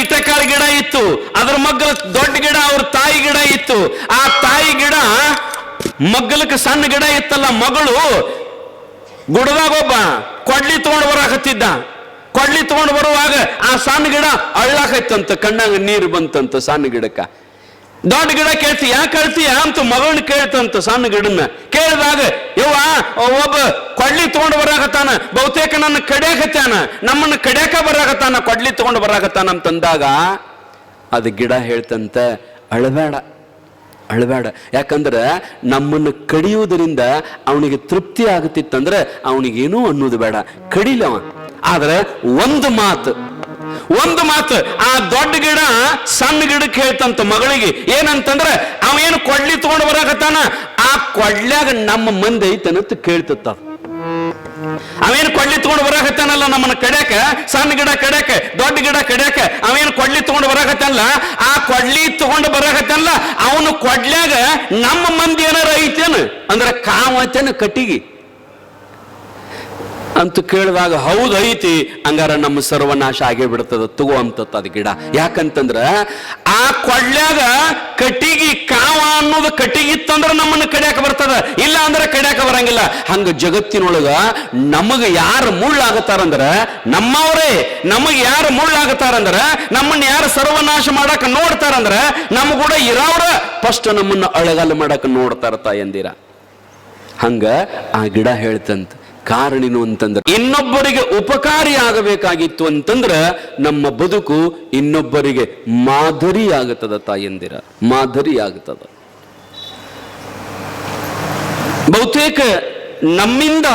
ಇಟಕಾಳ ಗಿಡ ಇತ್ತು. ಅದ್ರ ಮಗ್ಗಲ ದೊಡ್ಡ ಗಿಡ, ಅವ್ರ ತಾಯಿ ಗಿಡ ಇತ್ತು. ಆ ತಾಯಿ ಗಿಡ ಮಗ್ಗಲಕ್ಕೆ ಸಣ್ಣ ಗಿಡ ಇತ್ತಲ್ಲ, ಮಗಳು ಗುಡದಾಗ ಒಬ್ಬ ಕೊಡ್ಲಿ ತಗೊಂಡು ಬರಾಕತ್ತಿದ್ದ. ಕೊಡ್ಲಿ ತಗೊಂಡ್ ಬರುವಾಗ ಆ ಸಣ್ಣ ಗಿಡ ಅಳ್ಳಾಕೈತಂತ, ಕಣ್ಣಾಗ ನೀರು ಬಂತಂತ ಸಣ್ಣ ಗಿಡಕ್ಕ. ದೊಡ್ಡ ಗಿಡ ಕೇಳ್ತಿ ಯಾಕೆ ಕೇಳ್ತೀಯ ಅಂತ ಮಗಳನ್ನ ಕೇಳ್ತಂತ ಸಣ್ಣ ಗಿಡನ್ನ. ಕೇಳಿದಾಗ, ಯವ್ವ ಒಬ್ಬ ಕೊಡ್ಲಿ ತಗೊಂಡು ಬರಾಕತ್ತಾನ, ಬಹುತೇಕ ನನ್ನ ಕಡಿಯಾಕತ್ತಾನ, ನಮ್ಮನ್ನ ಕಡಿಯಾಕ ಬರಾಕತ್ತಾನ, ಕೊಡ್ಲಿ ತಗೊಂಡು ಬರಾಕತ್ತಾನ ಅಂತಂದಾಗ, ಅದು ಗಿಡ ಹೇಳ್ತಂತ, ಅಳಬೇಡ ಅಳಬೇಡ. ಯಾಕಂದ್ರೆ ನಮ್ಮನ್ನು ಕಡಿಯುವುದರಿಂದ ಅವನಿಗೆ ತೃಪ್ತಿ ಆಗುತ್ತಿತ್ತಂದ್ರೆ ಅವನಿಗೇನೂ ಅನ್ನೋದು ಬೇಡ. ಕಡಿಲವ. ಆದ್ರೆ ಒಂದು ಮಾತು ಒಂದು ಮಾತು, ಆ ದೊಡ್ಡ ಗಿಡ ಸಣ್ಣ ಗಿಡಕ್ಕೆ ಹೇಳ್ತಂತ ಮಗಳಿಗೆ. ಏನಂತಂದ್ರೆ ಅವೇನು ಕೊಡ್ಲಿ ತಗೊಂಡು ಬರಾಕತ್ತಾನ? ಆ ಕೊಡ್ಲ್ಯಾಗ ನಮ್ಮ ಮಂದಿ ಐತನಂತ ಕೇಳ್ತತ್ತ ಅವೇನು ಕೊಡ್ಲಿ ತಗೊಂಡು ಬರಾಕತ್ತಾನಲ್ಲ ನಮ್ಮನ್ನ ಕಡ್ಯಾಕ? ಸಣ್ಣ ಗಿಡ ಕಡ್ಯಾಕ? ದೊಡ್ಡ ಗಿಡ ಕಡ್ಯಾಕ? ಅವೇನು ಕೊಡ್ಲಿ ತಗೊಂಡು ಬರಾಕತ್ತಾನಲ್ಲ? ಆ ಕೊಡ್ಲಿ ತಗೊಂಡು ಬರಾಕತ್ತಾನಲ್ಲ? ಅವನು ಕೊಡ್ಲ್ಯಾಗ ನಮ್ಮ ಮಂದಿ ಏನಾರ ಐತೇನು? ಅಂದ್ರೆ ಕಾವತೇನು ಕಟ್ಟಿಗೆ. ಅಂತ ಕೇಳಿದಾಗ, ಹೌದು ಐತಿ, ಹಂಗಾರ ನಮ್ಮ ಸರ್ವನಾಶ ಆಗೇ ಬಿಡ್ತದ, ತಗೋ ಅದು ಅದ್ ಗಿಡ. ಯಾಕಂತಂದ್ರ, ಆ ಕೊಳ್ಳ್ಯಾಗ ಕಟಿಗಿ ಕಾವ ಅನ್ನೋದು ಕಟಿಗಿ ಇತ್ತಂದ್ರ ನಮ್ಮನ್ನ ಕಡಿಯಾಕ ಬರ್ತದ, ಇಲ್ಲ ಅಂದ್ರೆ ಕಡ್ಯಾಕ ಬರಂಗಿಲ್ಲ. ಹಂಗ ಜಗತ್ತಿನೊಳಗ ನಮಗ ಯಾರು ಮುಳ್ಳಾಗತ್ತಾರಂದ್ರ, ನಮ್ಮವರೇ, ನಮಗೆ ಯಾರು ಮುಳ್ಳಾಗತ್ತಾರಂದ್ರ, ನಮ್ಮನ್ನ ಯಾರು ಸರ್ವನಾಶ ಮಾಡಾಕ ನೋಡ್ತಾರಂದ್ರ ನಮ್ಮ ಕೂಡ ಇರೋರ ಫಸ್ಟ್ ನಮ್ಮನ್ನ ಅಳಗಾಲ ಮಾಡಾಕ ನೋಡ್ತಾರ ತಾಯಂದಿರ. ಹಂಗ ಆ ಗಿಡ ಹೇಳ್ತಂತ ಕಾರಣೇನು ಅಂತಂದ್ರೆ, ಇನ್ನೊಬ್ಬರಿಗೆ ಉಪಕಾರಿ ಆಗಬೇಕಾಗಿತ್ತು ಅಂತಂದ್ರ ನಮ್ಮ ಬದುಕು ಇನ್ನೊಬ್ಬರಿಗೆ ಮಾದರಿ ಆಗುತ್ತದೆ ತಾಯಂದಿರ ಮಾದರಿ ಆಗತ್ತದ ಬಹುತೇಕ ನಮ್ಮಿಂದ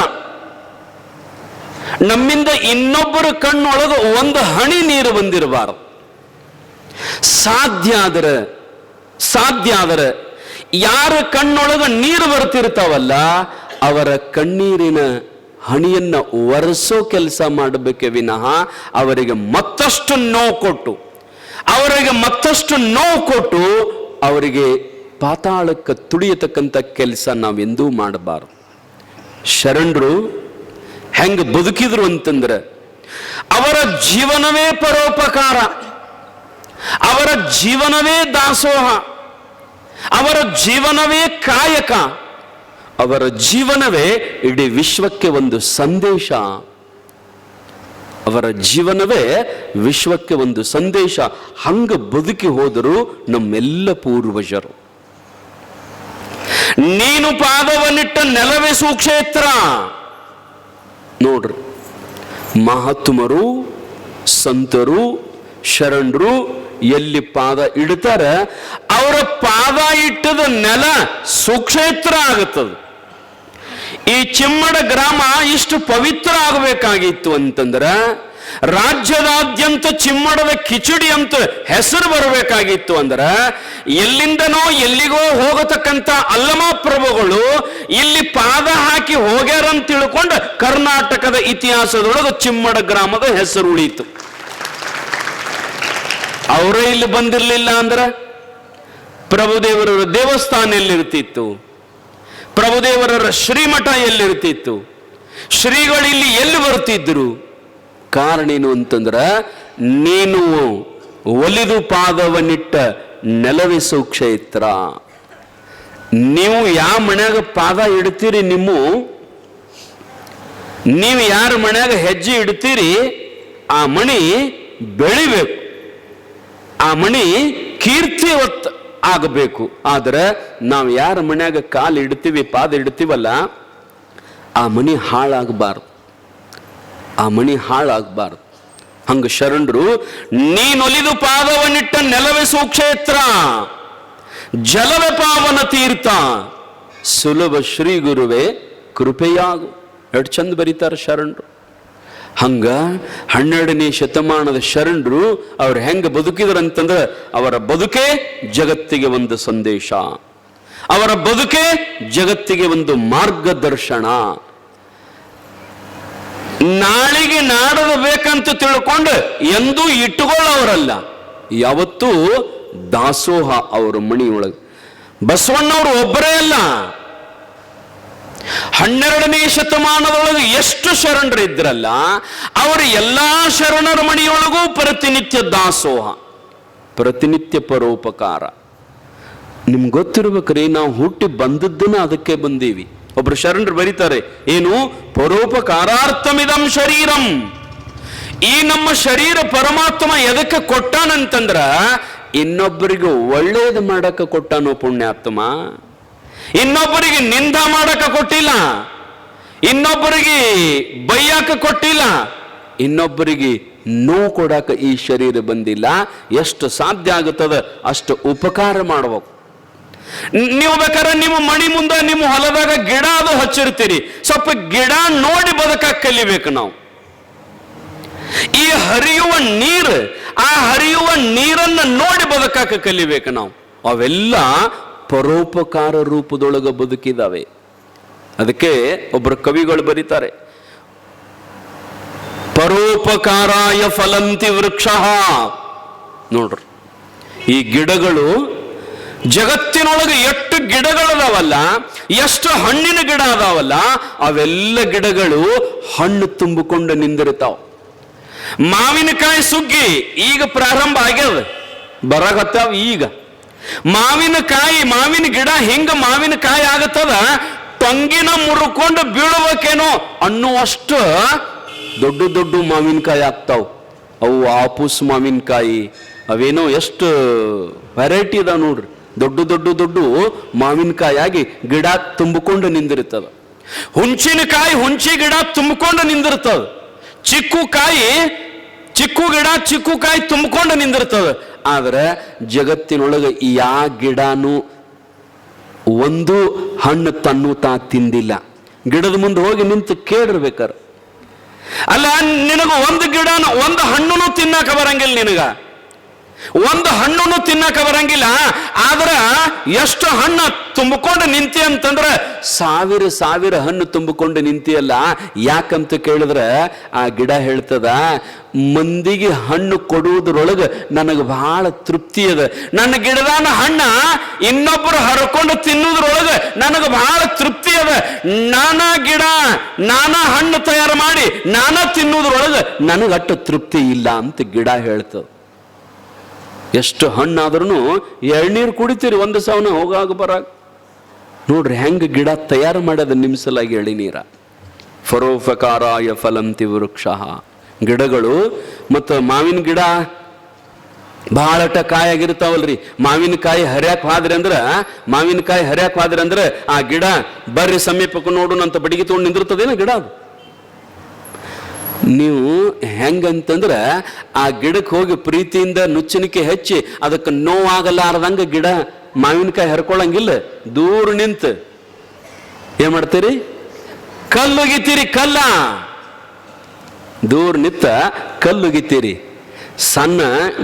ನಮ್ಮಿಂದ ಇನ್ನೊಬ್ಬರ ಕಣ್ಣೊಳಗ ಒಂದು ಹನಿ ನೀರು ಬಂದಿರಬಾರದು. ಸಾಧ್ಯ ಆದರೆ ಸಾಧ್ಯ ಆದರೆ ಯಾರ ಕಣ್ಣೊಳಗ ನೀರು ಬರ್ತಿರ್ತಾವಲ್ಲ, ಅವರ ಕಣ್ಣೀರಿನ ಹಣಿಯನ್ನ ಒರೆಸೋ ಕೆಲಸ ಮಾಡಬೇಕೆ ವಿನಃ ಅವರಿಗೆ ಮತ್ತಷ್ಟು ನೋವು ಕೊಟ್ಟು, ಅವರಿಗೆ ಮತ್ತಷ್ಟು ನೋವು ಕೊಟ್ಟು ಅವರಿಗೆ ಪಾತಾಳಕ್ಕೆ ತುಳಿಯತಕ್ಕಂಥ ಕೆಲಸ ನಾವೆಂದೂ ಮಾಡಬಾರ್ದು. ಶರಣರು, ಹೆಂಗೆ ಬದುಕಿದ್ರು ಅಂತಂದ್ರೆ, ಅವರ ಜೀವನವೇ ಪರೋಪಕಾರ, ಅವರ ಜೀವನವೇ ದಾಸೋಹ, ಅವರ ಜೀವನವೇ ಕಾಯಕ ಅವರ ಜೀವನವೇ ಇಡೀ ವಿಶ್ವಕ್ಕೆ ಒಂದು ಸಂದೇಶ. ಅವರ ಜೀವನವೇ ವಿಶ್ವಕ್ಕೆ ಒಂದು ಸಂದೇಶ. ಹಂಗ ಬದುಕಿ ಹೋದರು ನಮ್ಮೆಲ್ಲ ಪೂರ್ವಜರು. ನೀನು ಪಾದವನ್ನಿಟ್ಟ ನೆಲವೇ ಸುಕ್ಷೇತ್ರ. ನೋಡ್ರಿ, ಮಹಾತ್ಮರು, ಸಂತರು, ಶರಣರು ಎಲ್ಲಿ ಪಾದ ಇಡ್ತಾರೆ, ಅವರ ಪಾದ ಇಟ್ಟದ ನೆಲ ಸುಕ್ಷೇತ್ರ ಆಗುತ್ತದೆ. ಈ ಚಿಮ್ಮಡ ಗ್ರಾಮ ಇಷ್ಟು ಪವಿತ್ರ ಆಗಬೇಕಾಗಿತ್ತು ಅಂತಂದ್ರ ರಾಜ್ಯದಾದ್ಯಂತ ಚಿಮ್ಮಡದ ಕಿಚಡಿ ಅಂತ ಹೆಸರು ಬರಬೇಕಾಗಿತ್ತು ಅಂದ್ರ ಎಲ್ಲಿಂದನೋ ಎಲ್ಲಿಗೋ ಹೋಗತಕ್ಕಂತ ಅಲ್ಲಮ ಪ್ರಭುಗಳು ಇಲ್ಲಿ ಪಾದ ಹಾಕಿ ಹೋಗ್ಯಾರಂತ ತಿಳ್ಕೊಂಡು ಕರ್ನಾಟಕದ ಇತಿಹಾಸದೊಳಗೆ ಚಿಮ್ಮಡ ಗ್ರಾಮದ ಹೆಸರು ಉಳಿತು ಅವರೇ ಇಲ್ಲಿ ಬಂದಿರಲಿಲ್ಲ ಅಂದ್ರ ಪ್ರಭುದೇವರ ದೇವಸ್ಥಾನ ಎಲ್ಲಿರ್ತಿತ್ತು? ಪ್ರಭುದೇವರರ ಶ್ರೀಮಠ ಎಲ್ಲಿರ್ತಿತ್ತು? ಶ್ರೀಗಳು ಇಲ್ಲಿ ಎಲ್ಲಿ ಬರ್ತಿದ್ರು? ಕಾರಣ ಏನು ಅಂತಂದ್ರ, ನೀನು ಒಲಿದು ಪಾದವನ್ನಿಟ್ಟ ನೆಲವೇ ಕ್ಷೇತ್ರ ನೀವು ಯಾವ ಮನ್ಯಾಗ ಪಾದ ಇಡ್ತೀರಿ ನಿಮ್ಮ? ನೀವು ಯಾರ ಮನ್ಯಾಗ ಹೆಜ್ಜೆ ಇಡ್ತೀರಿ? ಆ ಮಣಿ ಬೆಳಿಬೇಕು. ಆ ಮಣಿ ಕೀರ್ತಿವತ್ ಆಗಬೇಕು. ಆದ್ರೆ ನಾವು ಯಾರ ಮನ್ಯಾಗ ಕಾಲು ಇಡ್ತೀವಿ, ಪಾದ ಇಡ್ತೀವಲ್ಲ, ಆ ಮನಿ ಹಾಳಾಗಬಾರ್ದು. ಆ ಮನಿ ಹಾಳಾಗಬಾರ್ದು. ಹಂಗ ಶರಣರು ನೀನೊಲಿದು ಪಾದವನ್ನಿಟ್ಟ ನೆಲವೆ ಸುಕ್ಷೇತ್ರ ಜಲವೇ ಪಾವನ ತೀರ್ಥ. ಸುಲಭ ಶ್ರೀ ಗುರುವೇ, ಕೃಪೆಯಾಗು. ಎಷ್ಟು ಚಂದ ಬರೀತಾರೆ ಶರಣರು. ಹಂಗ ಹನ್ನೆರಡನೇ ಶತಮಾನದ ಶರಣರು ಅವ್ರು ಹೆಂಗ ಬದುಕಿದ್ರಂತಂದ್ರೆ ಅವರ ಬದುಕೇ ಜಗತ್ತಿಗೆ ಒಂದು ಸಂದೇಶ. ಅವರ ಬದುಕೇ ಜಗತ್ತಿಗೆ ಒಂದು ಮಾರ್ಗದರ್ಶನ. ನಾಳಿಗೆ ನಾಡದ ಬೇಕಂತ ತಿಳ್ಕೊಂಡು ಎಂದೂ ಇಟ್ಟುಕೊಳ್ಳೋರಲ್ಲ ಯಾವತ್ತೂ ದಾಸೋಹ ಅವರ ಮಣಿಯೊಳಗೆ. ಬಸವಣ್ಣವರು ಒಬ್ಬರೇ ಅಲ್ಲ. ಹನ್ನೆರಡನೇ ಶತಮಾನದೊಳಗೆ ಎಷ್ಟು ಶರಣರು ಇದ್ರಲ್ಲ, ಅವರ ಎಲ್ಲಾ ಶರಣರ ಮಣಿಯೊಳಗೂ ಪ್ರತಿನಿತ್ಯ ದಾಸೋಹ, ಪ್ರತಿನಿತ್ಯ ಪರೋಪಕಾರ. ನಿಮ್ಗೆ ಗೊತ್ತಿರ್ಬೇಕ್ರಿ, ನಾವು ಹುಟ್ಟಿ ಬಂದದ್ದನ್ನ ಅದಕ್ಕೆ ಬಂದೀವಿ. ಒಬ್ರು ಶರಣರು ಬರೀತಾರೆ, ಏನು? ಪರೋಪಕಾರಾರ್ಥಮಿದಂ ಶರೀರಂ. ಈ ನಮ್ಮ ಶರೀರ ಪರಮಾತ್ಮ ಎದಕ್ಕೆ ಕೊಟ್ಟಾನಂತಂದ್ರ, ಇನ್ನೊಬ್ಬರಿಗೆ ಒಳ್ಳೇದು ಮಾಡಕ್ಕೆ ಕೊಟ್ಟಾನೋ ಪುಣ್ಯಾತ್ಮ. ಇನ್ನೊಬ್ಬರಿಗೆ ನಿಂದ ಮಾಡಕ ಕೊಟ್ಟಿಲ್ಲ. ಇನ್ನೊಬ್ಬರಿಗೆ ಬೈಯಾಕ ಕೊಟ್ಟಿಲ್ಲ. ಇನ್ನೊಬ್ಬರಿಗೆ ನೋವು ಕೊಡಾಕ ಈ ಶರೀರ ಬಂದಿಲ್ಲ. ಎಷ್ಟು ಸಾಧ್ಯ ಆಗುತ್ತದ? ಅಷ್ಟು ಉಪಕಾರ ಮಾಡಬೇಕು ನೀವು ಬೇಕಾದ್ರೆ ನಿಮ್ಮ ಮಣಿ ಮುಂದೆ ನಿಮ್ಮ ಹೊಲದಾಗ ಗಿಡ ಅದು ಹಚ್ಚಿರ್ತೀರಿ. ಸ್ವಲ್ಪ ಗಿಡ ನೋಡಿ ಬದುಕಕ್ಕೆ ಕಲಿಬೇಕು ನಾವು. ಈ ಹರಿಯುವ ನೀರು, ಆ ಹರಿಯುವ ನೀರನ್ನ ನೋಡಿ ಬದುಕಕ್ಕೆ ಕಲಿಬೇಕು ನಾವು. ಅವೆಲ್ಲ ಪರೋಪಕಾರ ರೂಪದೊಳಗೆ ಬದುಕಿದಾವೆ. ಅದಕ್ಕೆ ಒಬ್ಬರು ಕವಿಗಳು ಬರೀತಾರೆ, ಪರೋಪಕಾರಾಯ ಫಲಂತಿ ವೃಕ್ಷ. ನೋಡ್ರಿ, ಈ ಗಿಡಗಳು ಜಗತ್ತಿನೊಳಗೆ ಎಷ್ಟು ಗಿಡಗಳದಾವಲ್ಲ, ಎಷ್ಟು ಹಣ್ಣಿನ ಗಿಡ ಅದಾವಲ್ಲ, ಅವೆಲ್ಲ ಗಿಡಗಳು ಹಣ್ಣು ತುಂಬಿಕೊಂಡು ನಿಂದಿರ್ತಾವ. ಮಾವಿನಕಾಯಿ ಸುಗ್ಗಿ ಈಗ ಪ್ರಾರಂಭ ಆಗ್ಯದ ಬರಗತ್ತಾವ ಈಗ. ಮಾವಿನಕಾಯಿ ಮಾವಿನ ಗಿಡ ಹೆಂಗ ಮಾವಿನಕಾಯಿ ಆಗತ್ತದ? ಟೊಂಗಿನ ಮುರ್ಕೊಂಡು ಬೀಳಬೇಕೇನೋ ಅನ್ನುವಷ್ಟು ದೊಡ್ಡ ದೊಡ್ಡ ಮಾವಿನಕಾಯಿ ಆಗ್ತಾವ. ಅವು ಆಪೂಸ್ ಮಾವಿನಕಾಯಿ ಅವೇನೋ ಎಷ್ಟು ವೆರೈಟಿ ಅದ ನೋಡ್ರಿ. ದೊಡ್ಡ ದೊಡ್ಡ ದೊಡ್ಡ ಮಾವಿನಕಾಯಿ ಆಗಿ ಗಿಡ ತುಂಬಿಕೊಂಡು ನಿಂದಿರ್ತದ. ಹುಂಚಿನಕಾಯಿ ಹುಂಚಿ ಗಿಡ ತುಂಬಿಕೊಂಡು ನಿಂದಿರ್ತದ. ಚಿಕ್ಕು ಕಾಯಿ ಚಿಕ್ಕು ಗಿಡ ಚಿಕ್ಕು ಕಾಯಿ ತುಂಬಿಕೊಂಡು ನಿಂದಿರ್ತದ. ಆದ್ರೆ ಜಗತ್ತಿನೊಳಗೆ ಯಾವ ಗಿಡನೂ ಒಂದು ಹಣ್ಣು ತನ್ನು ತಾ ತಿಂದಿಲ್ಲ. ಗಿಡದ ಮುಂದೆ ಹೋಗಿ ನಿಂತು ಕೇಳಿರ್ಬೇಕಾರ ಅಲ್ಲ, ನಿನಗ ಒಂದು ಗಿಡನ ಒಂದು ಹಣ್ಣು ತಿನ್ನಕ ಬರಂಗಿಲ್ಲ ನಿನಗ. ಒಂದು ಹಣ್ಣು ತಿನ್ನಕ ಬರಂಗಿಲ್ಲ, ಆದ್ರ ಎಷ್ಟು ಹಣ್ಣು ತುಂಬಿಕೊಂಡು ನಿಂತಿ ಅಂತಂದ್ರೆ ಸಾವಿರ ಸಾವಿರ ಹಣ್ಣು ತುಂಬಿಕೊಂಡು ನಿಂತಿಯಲ್ಲ, ಯಾಕಂತ ಕೇಳಿದ್ರ ಆ ಗಿಡ ಹೇಳ್ತದ, ಮಂದಿಗೆ ಹಣ್ಣು ಕೊಡುವುದರೊಳಗೆ ನನಗೆ ಬಹಳ ತೃಪ್ತಿ ಅದ. ನನ್ನ ಗಿಡದಾನ ಹಣ್ಣ ಇನ್ನೊಬ್ಬರು ಹರ್ಕೊಂಡು ತಿನ್ನುವುದ್ರೊಳಗ ನನಗೆ ಬಹಳ ತೃಪ್ತಿ ಅದ. ನಾನಾ ಗಿಡ, ನಾನಾ ಹಣ್ಣು ತಯಾರು ಮಾಡಿ ನಾನಾ ನನಗೆ ನನಗಟ್ಟು ತೃಪ್ತಿ ಇಲ್ಲ ಅಂತ ಗಿಡ ಹೇಳ್ತದ. ಎಷ್ಟು ಹಣ್ಣಾದ್ರೂ ಎಳ್ನೀರು ಕುಡಿತೀರಿ, ಒಂದು ಸಾವಿನ ಹೋಗಾಗ ಬರಾಗ. ನೋಡ್ರಿ ಹೆಂಗ ಗಿಡ ತಯಾರು ಮಾಡ್ಯದ ನಿಮಿಸಲಾಗಿ ಎಳಿನೀರ. ಫರೋಫಕಾರಾಯ ಫಲಂತಿ ವೃಕ್ಷ. ಗಿಡಗಳು ಮತ್ತು ಮಾವಿನ ಗಿಡ ಬಹಳಟ ಕಾಯಾಗಿರ್ತಾವಲ್ರಿ. ಮಾವಿನಕಾಯಿ ಹರ್ಯಾಕ್ ಹೋದ್ರಿ ಅಂದ್ರೆ ಮಾವಿನಕಾಯಿ ಹರ್ಯಾಕ್ ಹೋದ್ರಿ ಅಂದ್ರೆ ಆ ಗಿಡ ಬರ್ರಿ ಸಮೀಪಕ್ಕೆ ನೋಡು ಅಂತ ಬಡಿಗೆ ತೊಗೊಂಡು ನಿಂದಿರ್ತದೇನ ಗಿಡ ಅದು? ನೀವು ಹೆಂಗಂತಂದ್ರೆ ಆ ಗಿಡಕ್ಕೆ ಹೋಗಿ ಪ್ರೀತಿಯಿಂದ ನುಚ್ಚನಿಕೆ ಹಚ್ಚಿ ಅದಕ್ಕೆ ನೋವಾಗಲಾರ್ದಂಗೆ ಗಿಡ ಮಾವಿನಕಾಯಿ ಹರ್ಕೊಳ್ಳಂಗಿಲ್ಲ. ದೂರ ನಿಂತು. ಏನ್ ಮಾಡ್ತೀರಿ? ಕಲ್ಲುಗಿತೀರಿ ಕಲ್ಲ. ದೂರ ನಿಂತ ಕಲ್ಲುಗಿತೀರಿ. ಸಣ್ಣ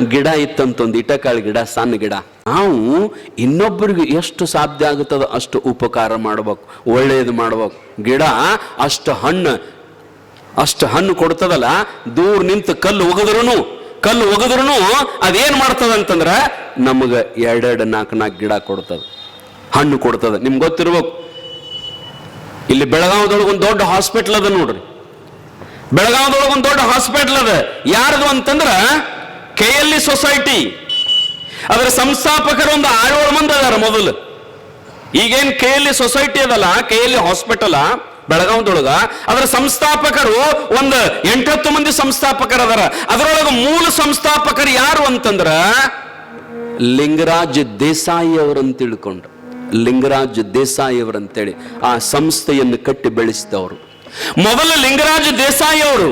ಗಿಡ ಇತ್ತಂತೊಂದು, ಇಟಕಾಳು ಗಿಡ, ಸಣ್ಣ ಗಿಡ. ನಾವು ಇನ್ನೊಬ್ಬರಿಗೆ ಎಷ್ಟು ಸಾಧ್ಯ ಆಗುತ್ತದೋ ಅಷ್ಟು ಉಪಕಾರ ಮಾಡ್ಬೇಕು ಒಳ್ಳೆಯದು ಮಾಡ್ಬೇಕು. ಗಿಡ ಅಷ್ಟು ಹಣ್ಣು ಅಷ್ಟು ಹಣ್ಣು ಕೊಡ್ತದಲ್ಲ, ದೂರ ನಿಂತು ಕಲ್ಲು ಒಗದ್ರೂ ಕಲ್ಲು ಒಗದ್ರೂ ಅದೇನ್ ಮಾಡ್ತದ ಅಂತಂದ್ರೆ ನಮಗ ಎರಡೆರಡು ನಾಲ್ಕು ನಾಲ್ಕು ಗಿಡ ಕೊಡ್ತದೆ. ಹಣ್ಣು ಕೊಡ್ತದೆ. ನಿಮ್ಗೆ ಗೊತ್ತಿರ್ಬೇಕು. ಇಲ್ಲಿ ಬೆಳಗಾವದೊಳಗೆ ಒಂದು ದೊಡ್ಡ ಹಾಸ್ಪಿಟ್ಲ್ ಅದ ನೋಡ್ರಿ. ಬೆಳಗಾವದೊಳಗೆ ಒಂದು ದೊಡ್ಡ ಹಾಸ್ಪಿಟಲ್ ಅದ. ಯಾರದು ಅಂತಂದ್ರೆ ಕೆ ಸೊಸೈಟಿ ಅದರ ಸಂಸ್ಥಾಪಕರು ಒಂದು ಆರೇಳು ಮಂದಿ ಅದಾರ ಮೊದಲು. ಈಗೇನು ಕೆ ಸೊಸೈಟಿ ಅದಲ್ಲ ಕೆ ಎಲ್ ಹಾಸ್ಪಿಟಲ್ ಬೆಳಗಾವದೊಳಗ, ಅದರ ಸಂಸ್ಥಾಪಕರು ಒಂದು ಎಂಟತ್ತು ಮಂದಿ ಸಂಸ್ಥಾಪಕರು ಅದರ ಅದರೊಳಗ ಮೂಲ ಸಂಸ್ಥಾಪಕರು ಯಾರು ಅಂತಂದ್ರ ಲಿಂಗರಾಜ್ ದೇಸಾಯಿ ಅವರಂತ ತಿಳ್ಕೊಂಡು, ಲಿಂಗರಾಜ್ ದೇಸಾಯಿ ಅವರಂತೇಳಿ ಆ ಸಂಸ್ಥೆಯನ್ನು ಕಟ್ಟಿ ಬೆಳೆಸಿದವರು. ಮೊದಲ ಲಿಂಗರಾಜ್ ದೇಸಾಯಿ ಅವರು,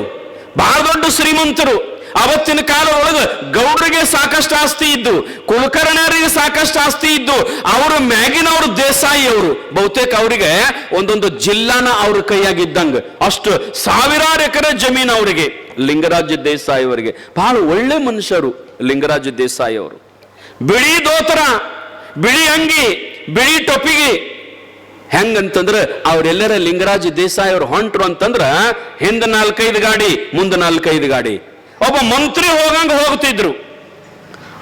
ಬಹಳ ದೊಡ್ಡ ಶ್ರೀಮಂತರು. ಅವತ್ತಿನ ಕಾಲದೊಳಗ ಗೌಡರಿಗೆ ಸಾಕಷ್ಟು ಆಸ್ತಿ ಇದ್ದು, ಕುಲಕರ್ಣರಿಗೆ ಸಾಕಷ್ಟು ಆಸ್ತಿ ಇದ್ದು, ಅವರು ಮ್ಯಾಗಿನವರು ದೇಸಾಯಿ ಅವರು. ಬಹುತೇಕ ಅವರಿಗೆ ಒಂದೊಂದು ಜಿಲ್ಲಾನ ಅವ್ರ ಕೈಯಾಗಿದ್ದಂಗ. ಅಷ್ಟು ಸಾವಿರಾರು ಎಕರೆ ಜಮೀನು ಅವರಿಗೆ, ಲಿಂಗರಾಜ ದೇಸಾಯಿ ಅವರಿಗೆ. ಬಹಳ ಒಳ್ಳೆ ಮನುಷ್ಯರು ಲಿಂಗರಾಜ ದೇಸಾಯಿ ಅವರು. ಬಿಳಿ ದೋತರ, ಬಿಳಿ ಅಂಗಿ, ಬಿಳಿ ಟೊಪ್ಪಿಗೆ ಹೆಂಗಂತಂದ್ರ ಅವರೆಲ್ಲರ ಲಿಂಗರಾಜ ದೇಸಾಯಿ ಅವ್ರು ಹೊಂಟ್ರು ಅಂತಂದ್ರ ಹಿಂದ ನಾಲ್ಕೈದು ಗಾಡಿ, ಮುಂದ ನಾಲ್ಕೈದು ಗಾಡಿ. ಒಬ್ಬ ಮಂತ್ರಿ ಹೋಗಂಗ ಹೋಗ್ತಿದ್ರು.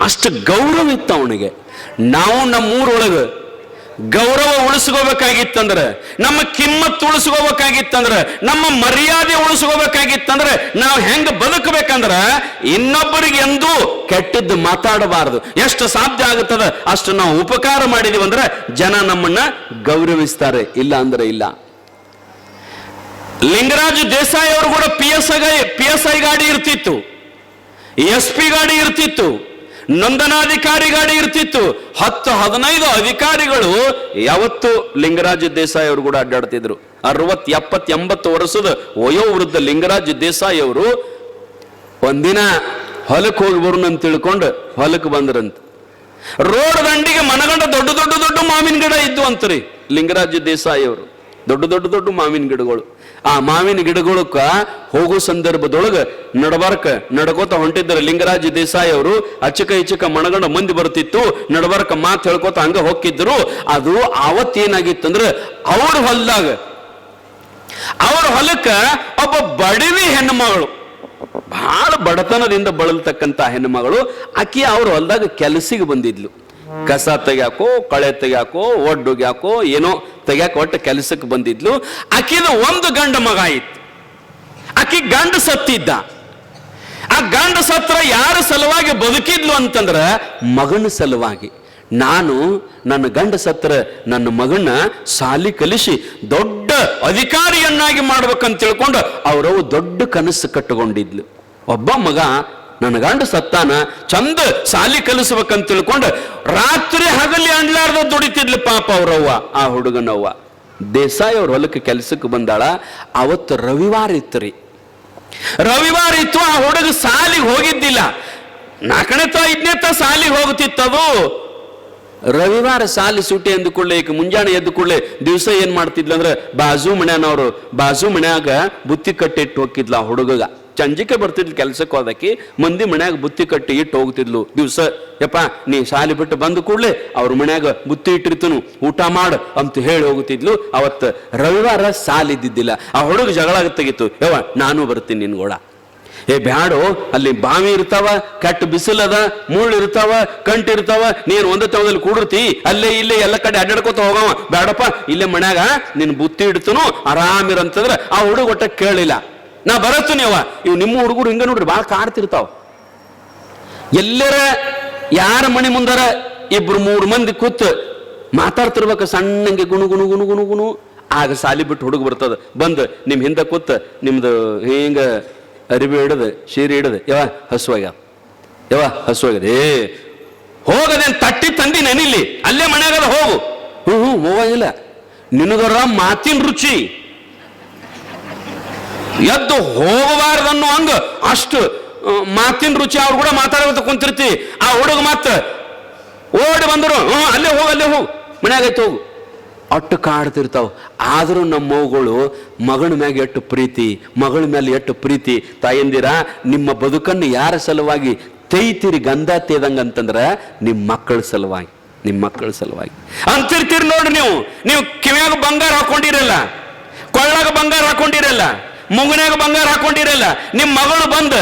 ಅಷ್ಟು ಗೌರವ ಇತ್ತು ಅವನಿಗೆ. ನಾವು ನಮ್ಮೂರೊಳಗೆ ಗೌರವ ಉಳಿಸ್ಕೋಬೇಕಾಗಿತ್ತಂದ್ರೆ, ನಮ್ಮ ಕಿಮ್ಮತ್ ಉಳಿಸ್ಕೋಬೇಕಾಗಿತ್ತಂದ್ರೆ, ನಮ್ಮ ಮರ್ಯಾದೆ ಉಳಿಸ್ಕೋಬೇಕಾಗಿತ್ತಂದ್ರೆ ನಾವು ಹೆಂಗ ಬದುಕಬೇಕಂದ್ರ ಇನ್ನೊಬ್ಬರಿಗೆ ಎಂದೂ ಕೆಟ್ಟದ್ದು ಮಾತಾಡಬಾರದು. ಎಷ್ಟು ಸಾಧ್ಯ ಆಗುತ್ತದೆ ಅಷ್ಟು ನಾವು ಉಪಕಾರ ಮಾಡಿದೀವಿ ಅಂದ್ರೆ ಜನ ನಮ್ಮನ್ನ ಗೌರವಿಸ್ತಾರೆ, ಇಲ್ಲ ಅಂದ್ರೆ ಇಲ್ಲ. ಲಿಂಗರಾಜು ದೇಸಾಯಿ ಅವರು ಕೂಡ P S I P S I ಗಾಡಿ ಇರ್ತಿತ್ತು. ಎಸ್ ಪಿ ಗಾಡಿ ಇರ್ತಿತ್ತು ನಂದನಾಧಿಕಾರಿ ಗಾಡಿ ಇರ್ತಿತ್ತು, ಹತ್ತು ಹದಿನೈದು ಅಧಿಕಾರಿಗಳು ಯಾವತ್ತು ಲಿಂಗರಾಜ ದೇಸಾಯಿ ಅವರು ಕೂಡ ಅಡ್ಡಾಡ್ತಿದ್ರು. ಅರವತ್, ಎಪ್ಪತ್, ಎಂಬತ್ತು ವರ್ಷದ ವಯೋವೃದ್ಧ ಲಿಂಗರಾಜ ದೇಸಾಯಿ ಅವರು ಒಂದಿನ ಹೊಲಕ್ಕೆ ಹೋಗಿ ಅಂತ ತಿಳ್ಕೊಂಡು ಹೊಲಕ್ಕೆ ಬಂದ್ರಂತ. ರೋಡ್ ದಂಡಿಗೆ ಮನಗಂಡ ದೊಡ್ಡ ದೊಡ್ಡ ದೊಡ್ಡ ಮಾವಿನ ಗಿಡ ಇದ್ದು ಅಂತ್ರಿ ಲಿಂಗರಾಜ ದೇಸಾಯಿ ಅವರು. ದೊಡ್ಡ ದೊಡ್ಡ ದೊಡ್ಡ ಮಾವಿನ ಗಿಡಗಳು. ಆ ಮಾವಿನ ಗಿಡಗಳಕ್ಕ ಹೋಗೋ ಸಂದರ್ಭದೊಳಗೆ ನಡಬಾರ್ಕ ನಡ್ಕೋತ ಹೊಂಟಿದ್ದಾರೆ ಲಿಂಗರಾಜ ದೇಸಾಯಿ ಅವರು ಅಚ್ಚಕ ಇಚ್ಚಕ ಮಣಗಂಡ ಮಂದಿ ಬರ್ತಿತ್ತು, ನಡಬಾರ್ಕ ಮಾತು ಹೇಳ್ಕೋತ ಹಂಗ ಹೋಗಿದ್ರು ಅದು ಆವತ್ತೇನಾಗಿತ್ತಂದ್ರ ಅವ್ರ ಹೊಲದಾಗ, ಅವ್ರ ಹೊಲಕ್ಕ ಒಬ್ಬ ಬಡವಿ ಹೆಣ್ಮಗಳು ಬಹಳ ಬಡತನದಿಂದ ಬಳಲ್ತಕ್ಕಂತ ಹೆಣ್ಮಗಳು ಆಕಿ ಅವ್ರ ಹೊಲದಾಗ ಕೆಲಸಿಗೆ ಬಂದಿದ್ಲು. ಕಸ ತೆಗ್ಯಾಕೋ, ಕಳೆ ತೆಗ್ಯಾಕೋ ಒಡ್ಡುಗ್ಯಾಕೋ ಏನೋ ತೆಗ್ಯಾಕ ಒಟ್ಟು ಕೆಲಸಕ್ಕೆ ಬಂದಿದ್ಲು. ಆಕಿದ ಒಂದು ಗಂಡ ಮಗ ಇತ್ತು. ಆಕಿ ಗಂಡ ಸತ್ತಿದ್ದ. ಆ ಗಂಡ ಸತ್ರ ಯಾರ ಸಲುವಾಗಿ ಬದುಕಿದ್ಲು ಅಂತಂದ್ರ ಮಗನ ಸಲುವಾಗಿ. ನಾನು ನನ್ನ ಗಂಡ ಸತ್ರ ನನ್ನ ಮಗನ ಸಾಲಿ ಕಲಿಸಿ ದೊಡ್ಡ ಅಧಿಕಾರಿಯನ್ನಾಗಿ ಮಾಡ್ಬೇಕಂತ ತಿಳ್ಕೊಂಡು ಅವರವು ದೊಡ್ಡ ಕನಸು ಕಟ್ಟಿಕೊಂಡಿದ್ಲು. ಒಬ್ಬ ಮಗ ನನ್ನ ಸತ್ತಾನ, ಚಂದ ಸಾಲಿ ಕಲಿಸ್ಬೇಕಂತ ತಿಳ್ಕೊಂಡು ರಾತ್ರಿ ಹಗಲಿ ಅಂಡ್ಲಾರ್ದ ದುಡಿತಿದ್ಲು ಪಾಪ ಅವ್ರವ್ವ, ಆ ಹುಡುಗನವ್ವ. ದೇಸಾಯಿ ಅವ್ರ ಹೊಲಕ್ಕೆ ಕೆಲಸಕ್ಕೆ ಬಂದಾಳ, ಅವತ್ತು ರವಿವಾರ ಇತ್ತು ರೀ. ರವಿವಾರ ಇತ್ತು, ಆ ಹುಡುಗ ಸಾಲಿಗೆ ಹೋಗಿದ್ದಿಲ್ಲ. ನಾಲ್ಕನೇ ತ, ಐದನೇ ತ ಸಾಲಿಗೆ ಹೋಗುತ್ತಿತ್ತದು ರವಿವಾರ ಸಾಲಿ ಸೂಟಿ ಎಂದು ಈಗ ಮುಂಜಾನೆ ಎದ್ದು ದಿವಸ ಏನ್ ಮಾಡ್ತಿದ್ಲು ಅಂದ್ರೆ, ಬಾಜು ಮನ್ಯಾನವ್ರು, ಬಾಜು ಮನ್ಯಾಗ ಬುತ್ತಿ ಕಟ್ಟಿಟ್ಟು ಹೋಗಿದ್ಲ ಆ ಹುಡುಗಗ. ಸಂಜಿಕೆ ಬರ್ತಿದ್ಲು ಕೆಲ್ಸಕ್ಕೆ ಹೋದಕ್ಕೆ ಮಂದಿ ಮನ್ಯಾಗ ಬುತ್ತಿ ಕಟ್ಟಿ ಇಟ್ಟು ಹೋಗ್ತಿದ್ಲು. ದಿವಸ, ಯಪ್ಪ, ನೀ ಶಾಲೆ ಬಿಟ್ಟು ಬಂದ ಕೂಡಲೇ ಅವ್ರ ಮನ್ಯಾಗ ಬುತ್ತಿ ಇಟ್ಟಿರ್ತನು, ಊಟ ಮಾಡು ಅಂತ ಹೇಳಿ ಹೋಗ್ತಿದ್ಲು. ಅವತ್ತು ರವಿವಾರ ಸಾಲಿ ಇದ್ದಿದ್ದಿಲ್ಲ. ಆ ಹುಡುಗ ಜಗಳ ತೆಗಿತು ಯವ್ವ, ನಾನು ಬರ್ತೀನಿ ನಿನ್ಗೋಡ ಏ, ಬ್ಯಾಡು, ಅಲ್ಲಿ ಬಾವಿ ಇರ್ತಾವ, ಕೆಟ್ಟ ಬಿಸಿಲದ ಮುಳ್ಳು ಇರ್ತಾವ, ಕಂಟು ಇರ್ತಾವ, ನೀನು ಒಂದ ತವದಲ್ಲಿ ಕೂಡಿರ್ತಿ, ಅಲ್ಲೇ, ಇಲ್ಲೇ ಎಲ್ಲ ಕಡೆ ಅಡ್ಡಾಡ್ಕೋತ ಹೋಗವ. ಬ್ಯಾಡಪ್ಪ, ಇಲ್ಲೇ ಮನ್ಯಾಗ ನಿನ್ ಬುತ್ತಿ ಇಡ್ತನು, ಆರಾಮಿರಂತಂದ್ರ ಆ ಹುಡುಗ ಒಟ್ಟ ಕೇಳಿಲ್ಲ. ನಾ ಬರತ್ತೀನಿ ಅವ ಇವು ನಿಮ್ಮ ಹುಡುಗರು ಹಿಂಗ ನೋಡ್ರಿ ಬಾಳ ಕಾಡ್ತಿರ್ತಾವ ಎಲ್ಲರ ಯಾರ ಮನೆ ಮುಂದಾರ ಇಬ್ರು ಮೂರು ಮಂದಿ ಕೂತ್ ಮಾತಾಡ್ತಿರ್ಬೇಕು ಸಣ್ಣಂಗೆ ಗುಣು ಗುಣು ಗುಣು ಗುಣು ಗುಣು. ಆಗ ಸಾಲಿ ಬಿಟ್ಟು ಹುಡುಗ ಬರ್ತದ. ಬಂದು ನಿಮ್ಮ ಹಿಂದೆ ಕೂತ್ ನಿಮ್ದು ಹಿಂಗ ಅರಿವಿ ಹಿಡದು, ಶೀರಿ ಹಿಡದು ಯಾವ ಹಸುವಾಗ ಯಾವ ಹಸುವಾಗದ ಏ, ಹೋಗದೇನ್ ತಟ್ಟಿ ತಂದಿ ನೆನಿಲ್ಲಿ ಅಲ್ಲೇ ಮನೆಯಾಗದ ಹೋಗು. ಹ್ಞೂ ಹ್ಞೂ ಹೋಗಂಗಿಲ್ಲ. ನಿನಗರ ಮಾತಿನ ರುಚಿ. ಎದ್ದು ಹೋಗಬಾರ್ದನ್ನು ಹಂಗ ಅಷ್ಟು ಮಾತಿನ ರುಚಿ ಅವ್ರು ಕೂಡ ಮಾತಾಡೋದು ಕುಂತಿರ್ತಿ ಆ ಹುಡುಗ ಮತ್ತ ಓಡಿ ಬಂದರು ಹ್ಞೂ ಅಲ್ಲೇ ಹೋಗು ಅಲ್ಲೇ ಹೋಗು, ಮನ್ಯಾಗ ಐತೆ ಹೋಗು. ಅಟ್ಟು ಕಾಡ್ತಿರ್ತಾವ. ಆದರೂ ನಮ್ಮ ಮಗುಗಳು ಮಗಳ ಮ್ಯಾಗ ಎಷ್ಟು ಪ್ರೀತಿ, ಮಗಳ ಮೇಲೆ ಎಷ್ಟು ಪ್ರೀತಿ. ತಾಯಂದಿರ, ನಿಮ್ಮ ಬದುಕನ್ನು ಯಾರ ಸಲುವಾಗಿ ತೈತಿರಿ ಗಂಧ ತೇದಂಗ ಅಂತಂದ್ರ ನಿಮ್ಮ ಮಕ್ಕಳ ಸಲುವಾಗಿ ನಿಮ್ಮ ಮಕ್ಕಳ ಸಲುವಾಗಿ. ಅಂತಿರ್ತೀರಿ ನೋಡ್ರಿ ನೀವು. ನೀವು ಕಿವ್ಯಾಗ ಬಂಗಾರ ಹಾಕೊಂಡಿರಲ್ಲ, ಕೊಳ್ಳಾಗ ಬಂಗಾರ ಹಾಕೊಂಡಿರಲ್ಲ ಮುಗುನ್ಯಾಗ ಬಂಗಾರ ಹಾಕೊಂಡಿರಲ್ಲ ನಿಮ್ಮ ಮಗಳು ಬಂದ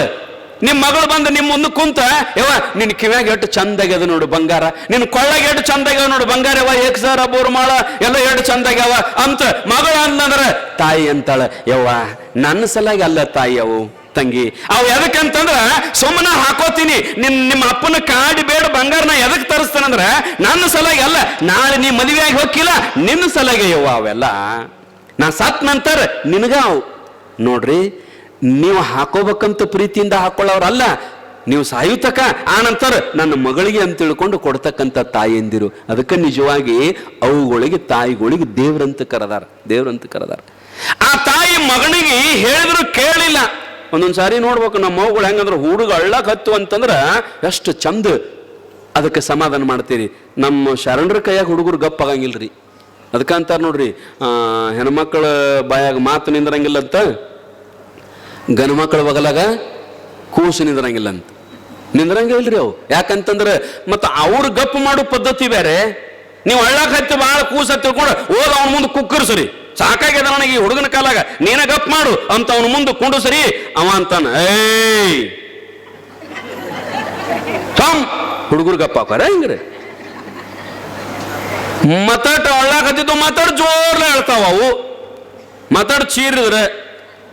ನಿಮ್ಮ ಮಗಳು ಬಂದು ನಿಮ್ಮ ಮುಂದೆ ಕುಂತ, ಯವ್ವ ನಿನ್ನ ಕಿವ್ಯಾಗ ಎಷ್ಟು ಚಂದಾಗ್ಯದ ನೋಡು ಬಂಗಾರ ನಿನ್ನ ಕೊಳ್ಳಾಗ ಎಷ್ಟು ಚಂದಾಗ್ಯವ ನೋಡು ಬಂಗಾರ ಯವ ಏಕ್ ಸರ ಬೋರ್ಮಾಳ ಎಲ್ಲ ಎಷ್ಟು ಚಂದಾಗ್ಯವ ಅಂತ ಮಗಳು ಅಂತಂದ್ರ ತಾಯಿ ಅಂತಾಳ, ಯವ್ವ ನನ್ನ ಸಲಾಗಿ ಅಲ್ಲ ತಾಯಿ ಅವು, ತಂಗಿ. ಅವು ಎದಕ್ಕಂತಂದ್ರ ಸುಮ್ಮನೆ ಹಾಕೋತೀನಿ, ನಿನ್ ನಿಮ್ಮ ಅಪ್ಪನ ಕಾಡಿ ಬೇಡ, ಬಂಗಾರನ ಎದಕ್ ತರಿಸ್ತಾನಂದ್ರ ನನ್ನ ಸಲಾಗಿ ಅಲ್ಲ, ನಾಳೆ ನೀ ಮದುವೆಯಾಗಿ ಹೋಗಿಲ್ಲ ನಿನ್ನ ಸಲಾಗಿ ಯವ್ವ ಅವೆಲ್ಲ. ನಾ ಸತ್ ನಂತರ ನಿನಗ ಅವು. ನೋಡ್ರಿ, ನೀವು ಹಾಕೋಬೇಕಂತ ಪ್ರೀತಿಯಿಂದ ಹಾಕೊಳ್ಳೋರಲ್ಲ, ನೀವು ಸಾಯುತಕ, ಆ ನಂತರ ನನ್ನ ಮಗಳಿಗೆ ಅಂತ ತಿಳ್ಕೊಂಡು ಕೊಡ್ತಕ್ಕಂಥ ತಾಯಿಯಂದಿರು ಅದಕ್ಕೆ ನಿಜವಾಗಿ ಅವುಗಳಿಗೆ, ತಾಯಿಗಳಿಗೆ ದೇವ್ರಂತ ಕರೆದಾರ ದೇವ್ರಂತ ಕರೆದಾರ. ಆ ತಾಯಿ ಮಗನಿಗೆ ಹೇಳಿದ್ರು ಕೇಳಿಲ್ಲ. ಒಂದೊಂದು ಸಾರಿ ನೋಡ್ಬೇಕು, ನಮ್ಮ ಮಗುಗಳು ಹೆಂಗಂದ್ರೆ ಹುಡುಗ ಅಳ್ಳಕ್ ಹತ್ತು ಅಂತಂದ್ರ ಎಷ್ಟು ಚಂದ ಅದಕ್ಕೆ ಸಮಾಧಾನ ಮಾಡ್ತೀರಿ. ನಮ್ಮ ಶರಣರ ಕೈಯಾಗ ಹುಡುಗರು ಗಪ್ಪಾಗಂಗಿಲ್ರಿ. ಅದಕ್ಕೆ ಅಂತಾರೆ ನೋಡ್ರಿ ಹೆಣ್ಮಕ್ಳ ಬಾಯಾಗ ಮಾತು ನಿಂದ್ರಂಗಿಲ್ಲ ಅಂತ ಗಂಡು ಮಕ್ಕಳ ಬಗಲಾಗ ಕೂಸು ನಿಂದ್ರಂಗಿಲ್ಲ ಅಂತ ರೀ ಅವು. ಯಾಕಂತಂದ್ರೆ, ಮತ್ತೆ ಅವ್ರು ಗಪ್ ಮಾಡೋ ಪದ್ಧತಿ ಬೇರೆ. ನೀವು ಹಳ್ಳಕ್ಕೆ ಹತ್ತಿ ಭಾಳ ಕೂಸ ತಿಳ್ಕೊಂಡು ಓದ್ ಅವನ ಮುಂದೆ ಕುಕ್ಕರ್ಸ್ರಿ ಸಾಕಾಗ್ಯದ ನನಗೆ ಈ ಹುಡುಗನ ಕಾಲಾಗ. ನೀನ ಗಪ್ ಮಾಡು, ಅಂತ ಅವನ ಮುಂದೆ ಕುಂಡು ಸರಿ. ಅವ ಅಂತಾನ, ಏಯ್! ಹುಡುಗರು ಗಪ್ಪ ಹಾಕಾರ ಹಿಂಗ್ರಿ. ಮತಟ್ ಒಳ್ಳಾಕತ್ತಿದ್ದು ಮಾತಾಡ್ ಜೋರ್ಲೆ ಹೇಳ್ತಾವ ಅವು. ಮಾತಾಡ್ ಚೀರಿದ್ರೆ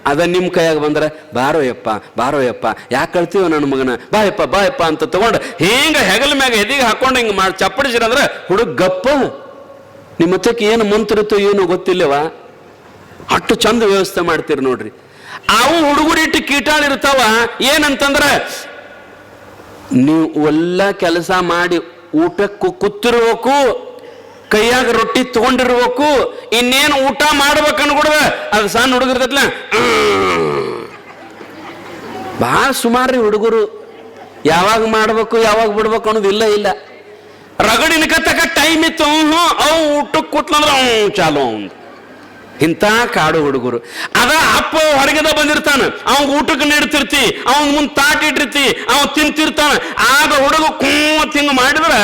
ಅದ ನಿಮ್ಮ ಕೈಯಾಗ ಬಂದ್ರೆ ಬಾರೋ ಬಾರೋಯಪ್ಪ ಬಾರೋ ಯಪ್ಪ ಯಾಕೆ ಕಳ್ತೀವ ನನ್ನ ಮಗನ? ಬಾಯಪ್ಪ ಬಾಯಪ್ಪ ಅಂತ ತಗೊಂಡು ಹಿಂಗ ಹೆಗಲ ಮ್ಯಾಗ ಎದಿಗೆ ಹಾಕೊಂಡು ಹಿಂಗೆ ಮಾಡಿ ಚಪ್ಪಡಿಸಿರಂದ್ರೆ ಹುಡುಗ ಗಪ್ಪ. ನಿಮ್ಮ ಹತ್ತಕ್ಕೆ ಏನು ಮಂತ್ರಿತ್ತು ಏನು ಗೊತ್ತಿಲ್ಲವಾ? ಅಷ್ಟು ಚಂದ ವ್ಯವಸ್ಥೆ ಮಾಡ್ತೀರಿ ನೋಡ್ರಿ. ಅವು ಹುಡುಗರಿಟ್ಟು ಕೀಟಾಳಿರ್ತಾವ ಏನಂತಂದ್ರೆ ನೀವು ಎಲ್ಲ ಕೆಲಸ ಮಾಡಿ ಊಟಕ್ಕೂ ಕೂತಿರ್ಬೇಕು ಕೈಯಾಗ ರೊಟ್ಟಿ ತಗೊಂಡಿರ್ಬೇಕು, ಇನ್ನೇನು ಊಟ ಮಾಡ್ಬೇಕು ಅನ್ಕೊಡ್ವ ಅದು ಸಣ್ಣ ಹುಡುಗರ್ತೈತ್ಲ ಭಾಳ ಸುಮಾರು ಹುಡುಗರು, ಯಾವಾಗ ಮಾಡ್ಬೇಕು, ಯಾವಾಗ ಬಿಡ್ಬೇಕು ಅನ್ನೋದು ಇಲ್ಲ ಇಲ್ಲ. ರಗಡಿನ ಕತ್ತಕ ಟೈಮ್ ಇತ್ತು ಅವು ಊಟಕ್ಕೆ ಕೂತ್ಲಂದ್ರೆ ಅವ್ನು ಚಾಲು ಅವ್ನು ಇಂಥ ಕಾಡು ಹುಡುಗರು. ಅದ ಅಪ್ಪ ಹೊರಗದ ಬಂದಿರ್ತಾನ. ಅವ್ನ್ ಊಟಕ್ಕೆ ನೀಡ್ತಿರ್ತಿ ಅವನ್ ಮುಂದೆ ತಾಟ್ ಇಟ್ಟಿರ್ತಿ ಅವ ತಿಂತಿರ್ತಾನ. ಆಗ ಹುಡುಗ ಕೂ ಹಿಂಗ ಮಾಡಿದ್ರ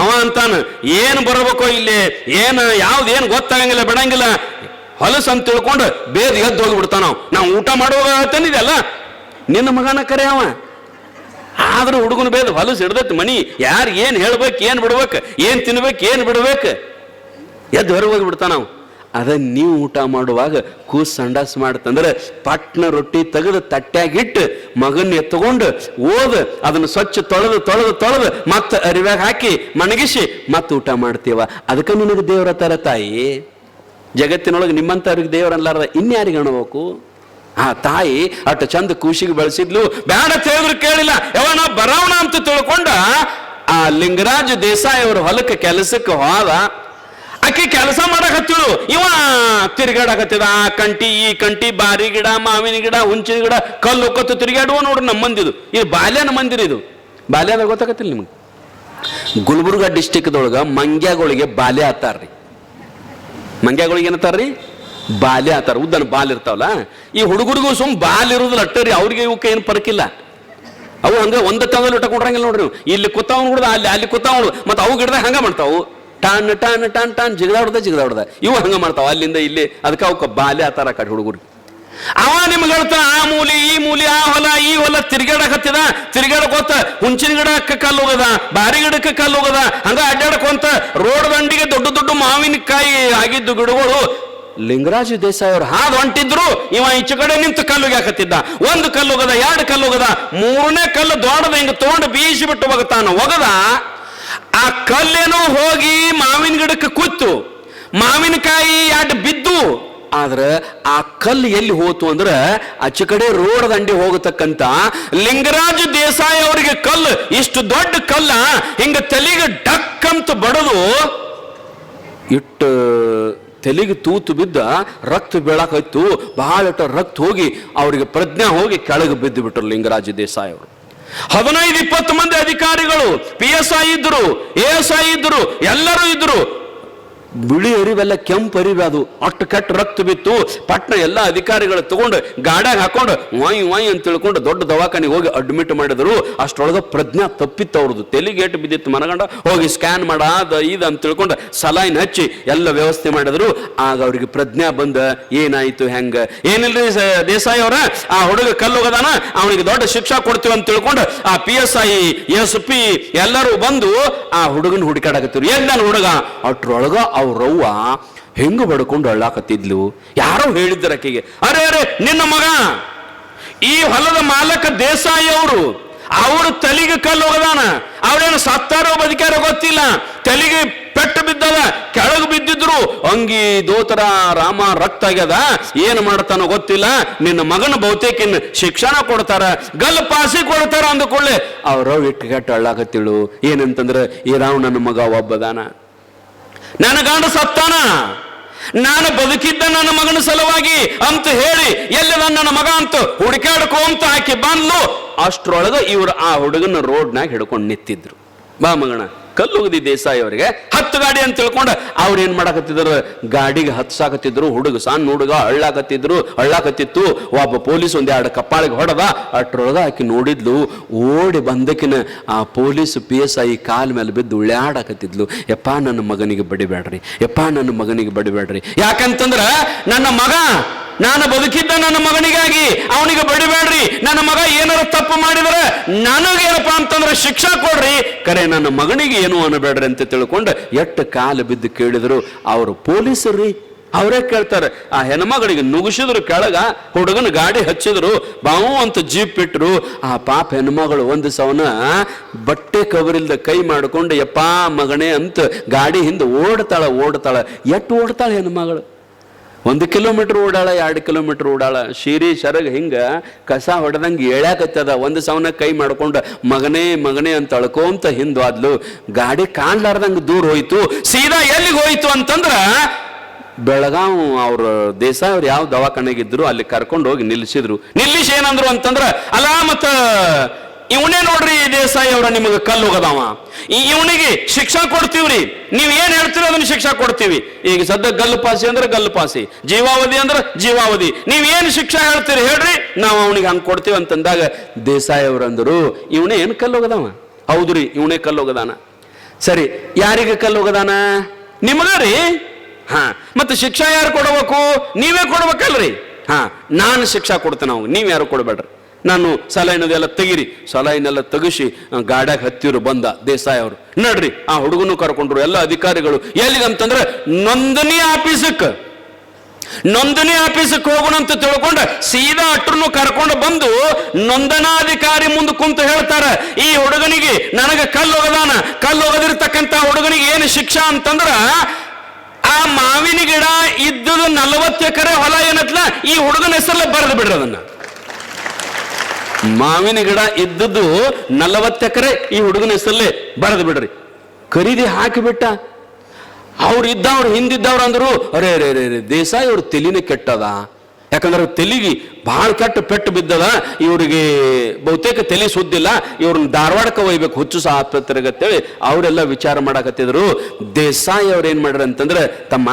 ಅವ ಅಂತಾನ, ಏನ್ ಬರ್ಬೇಕೋ ಇಲ್ಲಿ? ಏನ್, ಯಾವ್ದು ಏನ್ ಗೊತ್ತಾಗಂಗಿಲ್ಲ, ಬಿಡಂಗಿಲ್ಲ. ಹೊಲಸು ಅಂತ ತಿಳ್ಕೊಂಡು ಬೇದ ಎದ್ದು ಹೋಗ್ಬಿಡ್ತಾನ ನಾವು ಊಟ ಮಾಡುವಾಗ ತಂದಿದೆಲ್ಲ ನಿನ್ನ ಮಗನ ಕರೆ ಅವ. ಆದ್ರೂ ಹುಡುಗನ ಬೇದ ಹೊಲಸು ಹಿಡ್ದೈತಿ ಮನಿ. ಯಾರು ಏನ್ ಹೇಳ್ಬೇಕು, ಏನ್ ಬಿಡ್ಬೇಕು, ಏನ್ ತಿನ್ಬೇಕು, ಏನ್ ಬಿಡ್ಬೇಕು. ಎದ್ದು ಹೊರಗೆ ಹೋಗಿ ಬಿಡ್ತಾನ ನಾವು ಅದ ನೀವು ಊಟ ಮಾಡುವಾಗ ಕೂಸ್ ಸಂಡಾಸ್ ಮಾಡ್ತಂದ್ರೆ ಪಟ್ನ ರೊಟ್ಟಿ ತೆಗೆದು ತಟ್ಟ್ಯಾಗಿಟ್ಟು ಮಗನ್ ಎತ್ತಕೊಂಡು ಓದ್, ಅದನ್ನು ಸ್ವಚ್ಛ ತೊಳೆದು ತೊಳೆದು ತೊಳೆದು ಮತ್ತೆ ಅರಿವ್ಯಾಗ ಹಾಕಿ ಮಣಗಿಸಿ ಮತ್ತೆ ಊಟ ಮಾಡ್ತೀವ. ಅದಕ್ಕೆ ನಿನಗೆ ದೇವರ ತರ ತಾಯಿ? ಜಗತ್ತಿನೊಳಗೆ ನಿಮ್ಮಂಥವ್ರಿಗೆ ದೇವರಲ್ಲಾರ ಇನ್ಯಾರಿಗೆ ಅಣಬೇಕು ಆ ತಾಯಿ ಅಟ್ಟು ಚಂದ ಕೂಸಿಗೆ ಬೆಳೆಸಿದ್ಲು ಬೇಡ ತಿಳಿದ್ರು ಕೇಳಿಲ್ಲ. ಯಾವ ನಾ ಬರೋಣ ಅಂತ ತಿಳ್ಕೊಂಡ ಆ ಲಿಂಗರಾಜ ದೇಸಾಯಿ ಅವ್ರ ಹೊಲಕ್ಕೆ ಕೆಲಸಕ್ಕೆ ಹೋದ. ಆಕೆ ಕೆಲಸ ಮಾಡಕತ್ತಿಳು. ಇವ ತಿರ್ಗಾಡಕತ್ತಿದ, ಆ ಕಂಟಿ, ಈ ಕಂಟಿ, ಬಾರಿ ಗಿಡ, ಮಾವಿನ ಗಿಡ, ಹುಂಚಿನ ಗಿಡ, ಕಲ್ಲು ಕತ್ತು ತಿರುಗಾಡುವ ನೋಡ್ರಿ ನಮ್ಮ ಮಂದಿದು. ಇದು ಬಾಲ್ಯನ ಮಂದಿರ ಇದು. ಬಾಲ್ಯದ ಗೊತ್ತಾಗತ್ತಿಲ್ಲ ನಿಮ್ಗೆ? ಗುಲ್ಬರ್ಗ ಡಿಸ್ಟಿಕ್ದೊಳಗ ಮಂಗ್ಯಾಗಳಿಗೆ ಬಾಲ್ಯ ಆತಾರ್ರಿ ಮಂಗ್ಯಾಗಳಿಗೆ ಏನತ್ತಾರ್ರಿ ಬಾಲ್ಯ ಆತಾರ ಉದ್ದನ ಬಾಲ್ ಇರ್ತಾವಲ್ಲ, ಈ ಹುಡುಗರಿಗೂ ಸುಮ್ ಬಾಲ್ ಇರೋದಿಲ್ಲ ಅಟ್ಟರಿ ಅವ್ರಿಗೆ ಇವಕ್ಕೆ ಏನು ಪರಕಿಲ್ಲ. ಅವು ಹಂಗ ಒಂದು ತಂದಲ್ಲಿ ಊಟ ಕೊಡ್ರಂಗಿಲ್ಲ ನೋಡ್ರಿ. ಇಲ್ಲಿ ಕುತ್ತಾವ್ ಹುಡ್ದ, ಅಲ್ಲಿ ಅಲ್ಲಿ ಕುತ್ತಾವ್ ಮತ್ತೆ ಅವು ಗಿಡದಾಗ ಹಂಗ ಮಾಡ್ತಾವು. ಟಾನ್ ಟಾನ್ ಟಾನ್ ಟಾನ್, ಜಿಗದಾಡ್ದ ಜಿಗದಾಡ್ದ. ಇವು ಹಂಗ ಮಾಡ್ತಾವ. ಅಲ್ಲಿಂದ ಇಲ್ಲಿ ಅದಕ್ಕೆ ಅವಕ್ಕೆ ಬಾಲೆ ಆತಾರ ಕಡೆ ಹುಡುಗರು. ಅವ ನಿಮ್ಗೆ ಹೇಳ್ತಾನ, ಆ ಮೂಲಿ, ಈ ಮೂಲಿ, ಆ ಹೊಲ, ಈ ಹೊಲ ತಿರ್ಗಾಡಕತ್ತಿದ ತಿರ್ಗಾಡಕೋತ ಹುಂಚಿನ ಗಿಡಕ್ಕೆ ಕಲ್ಲು ಹೋಗದ ಬಾರಿ ಗಿಡಕ್ಕೆ ಕಲ್ಲು ಹೋಗದ ಹಂಗ ಅಡ್ಡಾಡ್ಕೊಂತ ರೋಡ್ ದಂಡಿಗೆ ದೊಡ್ಡ ದೊಡ್ಡ ಮಾವಿನಕಾಯಿ ಆಗಿದ್ದು ಗಿಡಗಳು. ಲಿಂಗರಾಜ ದೇಸಾಯಿ ಅವ್ರು ಹಾದು ಹೊಂಟಿದ್ರು, ಇವ ಈಚೆ ಕಡೆ ನಿಂತು ಕಲ್ಲು ಹಾಕತ್ತಿದ್ದ. ಒಂದು ಕಲ್ಲು ಹೋಗದ ಎರಡು ಕಲ್ಲು ಹೋಗದ ಮೂರನೇ ಕಲ್ಲು ದೊಡ್ಡದ ಹಿಂಗ ತಗೊಂಡು ಬೀಸಿ ಬಿಟ್ಟು ಹೋಗತಾನ. ಒಗದ ಆ ಕಲ್ಲೇನೋ ಹೋಗಿ ಮಾವಿನ ಗಿಡಕ್ಕೆ ಕೂತು, ಮಾವಿನಕಾಯಿ ಎರಡು ಬಿದ್ದು, ಆದ್ರೆ ಆ ಕಲ್ಲು ಎಲ್ಲಿ ಹೋತು ಅಂದ್ರೆ ಆಚೆ ಕಡೆ ರೋಡ್ ದಂಡಿ ಹೋಗತಕ್ಕಂತ ಲಿಂಗರಾಜ ದೇಸಾಯಿ ಅವರಿಗೆ ಕಲ್ಲು, ಇಷ್ಟು ದೊಡ್ಡ ಕಲ್ಲ, ಹಿಂಗ ತಲೆಗೆ ಡಕ್ಕಂತ ಬಡದು ಇಟ್ಟು ತಲೆಗೆ ತೂತು ಬಿದ್ದ ರಕ್ತ ಬೀಳಾಕೈತು ಬಹಳ ರಕ್ತ ಹೋಗಿ ಅವರಿಗೆ ಪ್ರಜ್ಞೆ ಹೋಗಿ ಕೆಳಗೆ ಬಿದ್ದು ಬಿಟ್ಟರು ಲಿಂಗರಾಜ ದೇಸಾಯಿ ಅವರು. ಹದಿನೈದು ಇಪ್ಪತ್ತು ಮಂದಿ ಅಧಿಕಾರಿಗಳು ಪಿ ಎಸ್ ಐ ಇದ್ರು ಎ ಎಸ್ ಐ ಇದ್ರು ಎಲ್ಲರೂ ಇದ್ರು. ಬಿಳಿ ಅರಿವೆಲ್ಲ ಕೆಂಪು ಅರಿವೆ ಅದು. ಅಷ್ಟು ಕೆಟ್ಟ ರಕ್ತ ಬಿತ್ತು. ಪಟ್ಟಣ ಎಲ್ಲ ಅಧಿಕಾರಿಗಳು ತಗೊಂಡು ಗಾಡ್ಯಾಗ ಹಾಕೊಂಡು ವಾಯ್ ವಾಯ್ ಅಂತ ತಿಳ್ಕೊಂಡು ದೊಡ್ಡ ದವಾಖಾನೆಗೆ ಹೋಗಿ ಅಡ್ಮಿಟ್ ಮಾಡಿದ್ರು. ಅಷ್ಟರೊಳಗೆ ಪ್ರಜ್ಞಾ ತಪ್ಪಿತ್ತು ಅವ್ರದ್ದು ತೆಲಿಗೇಟ್ ಬಿದ್ದಿತ್ತು ಮನಗಂಡ. ಹೋಗಿ ಸ್ಕ್ಯಾನ್ ಮಾಡ, ಅದ ಇದು ಅಂತ ತಿಳ್ಕೊಂಡು ಸಲೈನ್ ಹಚ್ಚಿ ಎಲ್ಲ ವ್ಯವಸ್ಥೆ ಮಾಡಿದ್ರು. ಆಗ ಅವ್ರಿಗೆ ಪ್ರಜ್ಞಾ ಬಂದ, ಏನಾಯ್ತು ಹೆಂಗ? ಏನಿಲ್ರಿ ಸ- ದೇಸಾಯಿ ಅವರ? ಆ ಹುಡುಗ ಕಲ್ಲೋಗದಾನ? ಅವನಿಗೆ ದೊಡ್ಡ ಶಿಕ್ಷಾ ಕೊಡ್ತೀವಿ ಅಂತ ತಿಳ್ಕೊಂಡು ಆ P S I S P ಎಲ್ಲರೂ ಬಂದು ಆ ಹುಡುಗನ ಹುಡುಕಾಡಕತ್ತಿರು ಎಲ್ಲ ಹುಡುಗ? ಅಟ್ರೊಳಗ ಅವ್ರವ್ವ ಹೆಂಗ ಬಡ್ಕೊಂಡು ಅಳ್ಳಾಕತ್ತಿದ್ಲು? ಯಾರೋ ಹೇಳಿದ್ದಾರೆ ಆಕೆಗೆ, ಅರೆ ಅರೆ, ನಿನ್ನ ಮಗ, ಈ ಹೊಲದ ಮಾಲಕ ದೇಸಾಯಿ ಅವರು ಅವರು ತಲೆಗೆ ಕಲ್ಲು ಹೋಗದಾನ, ಅವ್ರೇನು ಸತ್ತಾರೋ ಬದುಕ್ಯಾರೋ ಗೊತ್ತಿಲ್ಲ, ತಲೆಗೆ ಪೆಟ್ಟು ಬಿದ್ದದ ಕೆಳಗೆ ಬಿದ್ದಿದ್ರು, ಅಂಗಿ ದೋತರ ರಾಮ ರಕ್ತ ಆಗ್ಯದ, ಏನು ಮಾಡ್ತಾನೋ ಗೊತ್ತಿಲ್ಲ, ನಿನ್ನ ಮಗನ ಬಹುತೇಕಿನ ಶಿಕ್ಷಣ ಕೊಡ್ತಾರ ಗಲ್ ಪಾಸಿ ಕೊಡ್ತಾರ ಅಂದುಕೊಳ್ಳೆ. ಅವ್ರವ್ ಇಟ್ಟು ಕೆಟ್ಟ ಅಳ್ಳಾಕತ್ತಿಳು, ಏನಂತಂದ್ರೆ, ಈ ರಾವ್ ನನ್ನ ಮಗ ಒಬ್ಬದಾನ. ನನ್ನ ಗಂಡ ಸತ್ತಾನ? ನಾನು ಬದುಕಿದ್ದ ನನ್ನ ಮಗನ ಸಲುವಾಗಿ ಅಂತ ಹೇಳಿ ಎಲ್ಲಿ ನನ್ನ ಮಗ ಅಂತ ಹುಡುಕಾಡ್ಕೋ ಅಂತ ಹಾಕಿ ಬಂದ್ಲು ಅಷ್ಟ್ರೊಳಗೆ ಇವ್ರು ಆ ಹುಡುಗನ ರೋಡ್ನಾಗ ಹಿಡ್ಕೊಂಡು ನಿಂತಿದ್ರು. ಬಾ ಮಗಣ ಕಲ್ಲುಗದಿ ದೇಸಾಯಿ ಅವರಿಗೆ, ಹತ್ತು ಗಾಡಿ ಅಂತ ತಿಳ್ಕೊಂಡು ಅವ್ರು ಏನು ಮಾಡಕತ್ತಿದ್ರು? ಗಾಡಿಗೆ ಹತ್ಸಾಕತ್ತಿದ್ರು ಹುಡುಗ ಸಣ್ಣ ಹುಡುಗ ಅಳ್ಳಾಕತ್ತಿದ್ರು ಅಳ್ಳಾಕತ್ತಿತ್ತು ಒಬ್ಬ ಪೊಲೀಸ್ ಒಂದ್ ಎರಡು ಕಪ್ಪಾಳಿಗೆ ಹೊಡೆದ ಅಟ್ರೊಳಗೆ ಆಕಿ ನೋಡಿದ್ಲು, ಓಡಿ ಬಂದಕಿನ ಆ ಪೊಲೀಸ್ ಪಿ ಎಸ್ ಐ ಕಾಲ್ ಮೇಲೆ ಬಿದ್ದು ಉಳ್ಯಾಡಕತ್ತಿದ್ಲು. ಯಪ್ಪ, ನನ್ನ ಮಗನಿಗೆ ಬಡಿಬೇಡ್ರಿ. ಯಪ್ಪ, ನನ್ನ ಮಗನಿಗೆ ಬಡಿಬೇಡ್ರಿ. ಯಾಕಂತಂದ್ರೆ, ನನ್ನ ಮಗ ನಾನು ಬದುಕಿದ್ದ ನನ್ನ ಮಗನಿಗಾಗಿ, ಅವನಿಗೆ ಬಡಿಬೇಡ್ರಿ, ನನ್ನ ಮಗ ಏನಾರು ತಪ್ಪು ಮಾಡಿದ್ರೆ ನನಗೇನಪ್ಪ ಅಂತಂದ್ರೆ ಶಿಕ್ಷೆ ಕೊಡ್ರಿ. ಕರೆ, ನನ್ನ ಮಗನಿಗೆ ಏನು ಅನ್ನಬೇಡ್ರಿ ಅಂತ ತಿಳ್ಕೊಂಡು ಎಷ್ಟು ಕಾಲು ಬಿದ್ದು ಕೇಳಿದ್ರು, ಅವರು ಪೊಲೀಸರು ಅವರೇ ಕೇಳ್ತಾರೆ, ಆ ಹೆಣ್ಮಗಳಿಗೆ ನುಗ್ಸಿದ್ರು ಕೆಳಗ, ಹುಡುಗನ ಗಾಡಿ ಹಚ್ಚಿದ್ರು, ಬಾವು ಅಂತ ಜೀಪ್ ಇಟ್ಟರು ಆ ಪಾಪ ಹೆಣ್ಮಗಳು ಒಂದು ಸವನ, ಬಟ್ಟೆ ಕವರಿಲ್ದ ಕೈ ಮಾಡಿಕೊಂಡು, ಯಪ್ಪಾ ಮಗನೇ ಅಂತ ಗಾಡಿ ಹಿಂದೆ ಓಡ್ತಾಳ ಓಡ್ತಾಳ. ಎಷ್ಟು ಓಡ್ತಾಳೆ ಹೆಣ್ಮಗಳು? ಒಂದು ಕಿಲೋಮೀಟ್ರ್ ಓಡಾಳ, ಎರಡು ಕಿಲೋಮೀಟ್ರ್ ಓಡಾಳ. ಶೀರಿ ಶರಗ್ ಹಿಂಗ ಕಸ ಹೊಡೆದಂಗೆ ಎಳ್ಯಾಕತ್ತದ ಒಂದು ಸವನ ಕೈ ಮಾಡ್ಕೊಂಡು, ಮಗನೇ ಮಗನೇ ಅಂತ ಅಳ್ಕೊಂತ ಹಿಂದ್ವಾದ್ಲು. ಗಾಡಿ ಕಾಣ್ಲಾರ್ದಂಗೆ ದೂರ ಹೋಯ್ತು. ಸೀದಾ ಎಲ್ಲಿಗೆ ಹೋಯ್ತು ಅಂತಂದ್ರ ಬೆಳಗಾವ್ ಅವ್ರ ದೇಶ ಅವ್ರು ಯಾವ ದವಾಖಾನೆಗಿದ್ರು ಅಲ್ಲಿ ಕರ್ಕೊಂಡು ಹೋಗಿ ನಿಲ್ಲಿಸಿದ್ರು ನಿಲ್ಲಿಸಿ ಏನಂದ್ರು ಅಂತಂದ್ರ ಅಲ್ಲ ಮತ್ತ ಇವನೇ ನೋಡ್ರಿ ದೇಸಾಯಿ ಅವರ ನಿಮಗೆ ಕಲ್ಲು ಹೋಗದವ. ಇವನಿಗೆ ಶಿಕ್ಷಾ ಕೊಡ್ತೀವ್ರಿ. ನೀವ್ ಏನ್ ಹೇಳ್ತೀರೋ ಅದನ್ನ ಶಿಕ್ಷಾ ಕೊಡ್ತೀವಿ. ಈಗ ಸದ್ಯ ಗಲ್ಲು ಪಾಸಿ ಅಂದ್ರೆ ಗಲ್ಲು ಪಾಸಿ, ಜೀವಾವಧಿ ಅಂದ್ರೆ ಜೀವಾವಧಿ. ನೀವ್ ಏನ್ ಶಿಕ್ಷಾ ಹೇಳ್ತೀರಿ ಹೇಳ್ರಿ. ನಾವು ಅವನಿಗೆ ಹಂಗ್ ಕೊಡ್ತೀವಿ ಅಂತಂದಾಗ ದೇಸಾಯಿ ಅವರು ಅಂದರು, ಇವನೇ ಏನ್ ಕಲ್ಲು ಹೋಗದವ? ಹೌದ್ರಿ, ಇವನೇ ಕಲ್ಲು ಹೋಗದಾನ. ಸರಿ, ಯಾರಿಗೆ ಕಲ್ಲು ಹೋಗದಾನ? ನಿಮಗರಿ ಹಾ, ಮತ್ತೆ ಶಿಕ್ಷಾ ಯಾರು ಕೊಡಬೇಕು? ನೀವೇ ಕೊಡ್ಬೇಕಲ್ರಿ. ಹಾ, ನಾನು ಶಿಕ್ಷಾ ಕೊಡ್ತೇನೆ ಅವ್ನು ನೀವ್ ಯಾರು ಕೊಡಬೇಡ್ರಿ? ನಾನು ಸಲೈನದೆಲ್ಲ ತೆಗಿರಿ. ಸಲೈನೆಲ್ಲ ತೆಗಿಸಿ ಗಾಡ್ಯಾಗ ಹತ್ತಿರು ಬಂದ ದೇಸಾಯಿ ಅವರು. ನಡ್ರಿ, ಆ ಹುಡುಗನು ಕರ್ಕೊಂಡ್ರು, ಎಲ್ಲ ಅಧಿಕಾರಿಗಳು ಎಲ್ಲಿಗಂತಂದ್ರೆ ನೋಂದಣಿ ಆಫೀಸಕ್ಕೆ ನೋಂದಣಿ ಆಫೀಸಕ್ಕೆ ಹೋಗೋಣ ಅಂತ ತಿಳ್ಕೊಂಡ ಸೀದಾ ಅಟ್ರನ್ನು ಕರ್ಕೊಂಡು ಬಂದು ನೋಂದಣಾಧಿಕಾರಿ ಮುಂದೆ ಕುಂತು ಹೇಳ್ತಾರೆ, ಈ ಹುಡುಗನಿಗೆ ನನಗೆ ಕಲ್ಲು ಹೋಗದಾನ ಕಲ್ಲು ಹೋಗದಿರ್ತಕ್ಕಂತ ಹುಡುಗನಿಗೆ ಏನು ಶಿಕ್ಷಾ ಅಂತಂದ್ರ, ಆ ಮಾವಿನ ಗಿಡ ಇದ್ದದ ನಲವತ್ತು ಎಕರೆ ಹೊಲ ಏನತ್ಲ, ಈ ಹುಡುಗನ ಹೆಸರಲ್ಲ ಬರೆದು ಬಿಡ್ರಿ ಅದನ್ನ. ಮಾವಿನ ಗಿಡ ಇದ್ದದ್ದು ನಲವತ್ತು ಎಕರೆ ಈ ಹುಡುಗನ ಹೆಸರಲ್ಲೇ ಬರೆದು ಬಿಡ್ರಿ. ಖರೀದಿ ಹಾಕಿಬಿಟ್ಟ. ಅವ್ರು ಇದ್ದವ್ರು, ಹಿಂದಿದ್ದವ್ರು ಅಂದ್ರು, ಅರೆ ಅರೆ ಅರೆ ಅರೆ, ದೇಸಾಯಿ ಅವ್ರ ತೆಲಿನ ಕೆಟ್ಟದ. ಯಾಕಂದ್ರೆ ತೆಲಿಗಿ ಬಹಳ ಕೆಟ್ಟ ಪೆಟ್ಟು ಬಿದ್ದದ. ಇವರಿಗೆ ಬಹುತೇಕ ತಲೆ ಸುದ್ದಿಲ್ಲ. ಇವ್ರನ್ನ ಧಾರವಾಡಕ್ಕೆ ಒಯ್ಬೇಕು, ಹುಚ್ಚು ಸಹ ಅಂತೇಳಿ ಅವರೆಲ್ಲ ವಿಚಾರ ಮಾಡಕತ್ತಿದ್ರು. ದೇಸಾಯಿ ಅವ್ರು ಏನ್ ಮಾಡ್ರಿ ಅಂತಂದ್ರೆ ತಮ್ಮ,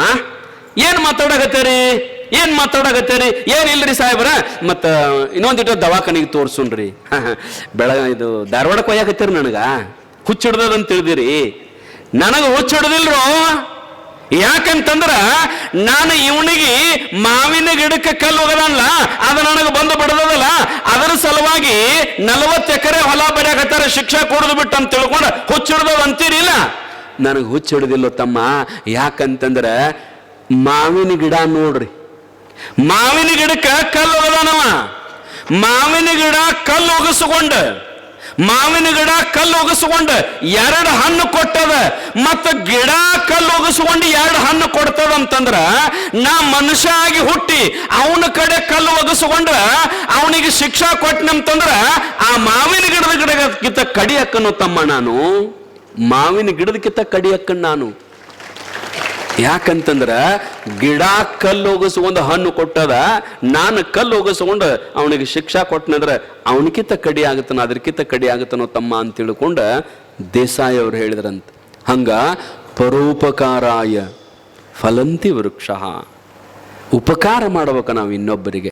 ಏನ್ ಮಾತಾಡಕತ್ತೀರಿ? ಏನ್ ಮಾತಾಡಕತ್ತೀರಿ? ಏನ್ ಇಲ್ರಿ ಸಾಹೇಬ್ರ? ಮತ್ತ ಇನ್ನೊಂದಿಟ್ಟು ದವಾಖಾನಿಗೆ ತೋರ್ಸುನ್ರಿ. ಬೆಳ ಇದು ಧಾರವಾಡಕ್ಕೆ ಒಯ್ಯಾಕತ್ತೀರಿ ನನಗ? ಹುಚ್ಚಿಡ್ದದಂತ ತಿಳಿದಿರಿ. ನನಗೆ ಹುಚ್ಚಿಡ್ದಿಲ್ರೋ? ಯಾಕಂತಂದ್ರ ನಾನು ಇವನಿಗೆ ಮಾವಿನ ಗಿಡಕ್ಕೆ ಕಲ್ಲು ಹೋಗದಲ್ಲ, ಅದು ನನಗೆ ಬಂದು ಬಡದಲ್ಲ ಅದರ ಸಲುವಾಗಿ ನಲವತ್ತು ಎಕರೆ ಹೊಲ ಬರೆಯಕತ್ತಾರ ಶಿಕ್ಷೆ ಕೊಡದು ಬಿಟ್ಟು ಅಂತ ತಿಳ್ಕೊಂಡು ಹುಚ್ಚಿಡ್ದದ ಅಂತೀರಿಲ್ಲ? ನನಗೆ ಹುಚ್ಚಿಡ್ದಿಲ್ಲ ತಮ್ಮ. ಯಾಕಂತಂದ್ರ ಮಾವಿನ ಗಿಡ ನೋಡ್ರಿ. ಮಾವಿನ ಗಿಡಕ್ಕೆ ಕಲ್ಲು ಒಗದಾನವ ಮಾವಿನ ಗಿಡ ಕಲ್ಲು ಒಗಸ್ಕೊಂಡ, ಮಾವಿನ ಗಿಡ ಕಲ್ಲು ಒಗಸ್ಕೊಂಡ ಎರಡು ಹಣ್ಣು ಕೊಟ್ಟದ. ಮತ್ತ ಗಿಡ ಕಲ್ಲು ಒಗಸ್ಕೊಂಡು ಎರಡು ಹಣ್ಣು ಕೊಡ್ತದ ಅಂತಂದ್ರ, ನಾ ಮನುಷ್ಯ ಆಗಿ ಹುಟ್ಟಿ ಅವನ ಕಡೆ ಕಲ್ಲು ಒಗಸ್ಕೊಂಡ್ರ ಅವನಿಗೆ ಶಿಕ್ಷಾ ಕೊಟ್ಟನಂತಂದ್ರ ಆ ಮಾವಿನ ಗಿಡದ ಗಿಡಕ್ಕಿಂತ ಕಡಿಯಕ್ಕನು ತಮ್ಮ ನಾನು. ಮಾವಿನ ಗಿಡದಕ್ಕಿಂತ ಕಡಿಯಕ್ಕನ್ ನಾನು. ಯಾಕಂತಂದ್ರ ಗಿಡ ಕಲ್ಲು ಒಗಸ್ಕೊಂಡು ಹಣ್ಣು ಕೊಟ್ಟದ, ನಾನು ಕಲ್ಲು ಒಗಸ್ಕೊಂಡು ಅವನಿಗೆ ಶಿಕ್ಷಾ ಕೊಟ್ಟನಂದ್ರ ಅವನಿಗಿಂತ ಕಡಿ ಆಗುತ್ತನ ಅದಕ್ಕಿಂತ ಕಡಿ ಆಗುತ್ತನೋ ತಮ್ಮ ಅಂತ ತಿಳ್ಕೊಂಡ ದೇಸಾಯಿ ಅವ್ರು ಹೇಳಿದ್ರಂತ. ಹಂಗ ಪರೋಪಕಾರಾಯ ಫಲಂತಿ ವೃಕ್ಷ ಉಪಕಾರ ಮಾಡ್ಬೇಕ ನಾವು ಇನ್ನೊಬ್ಬರಿಗೆ.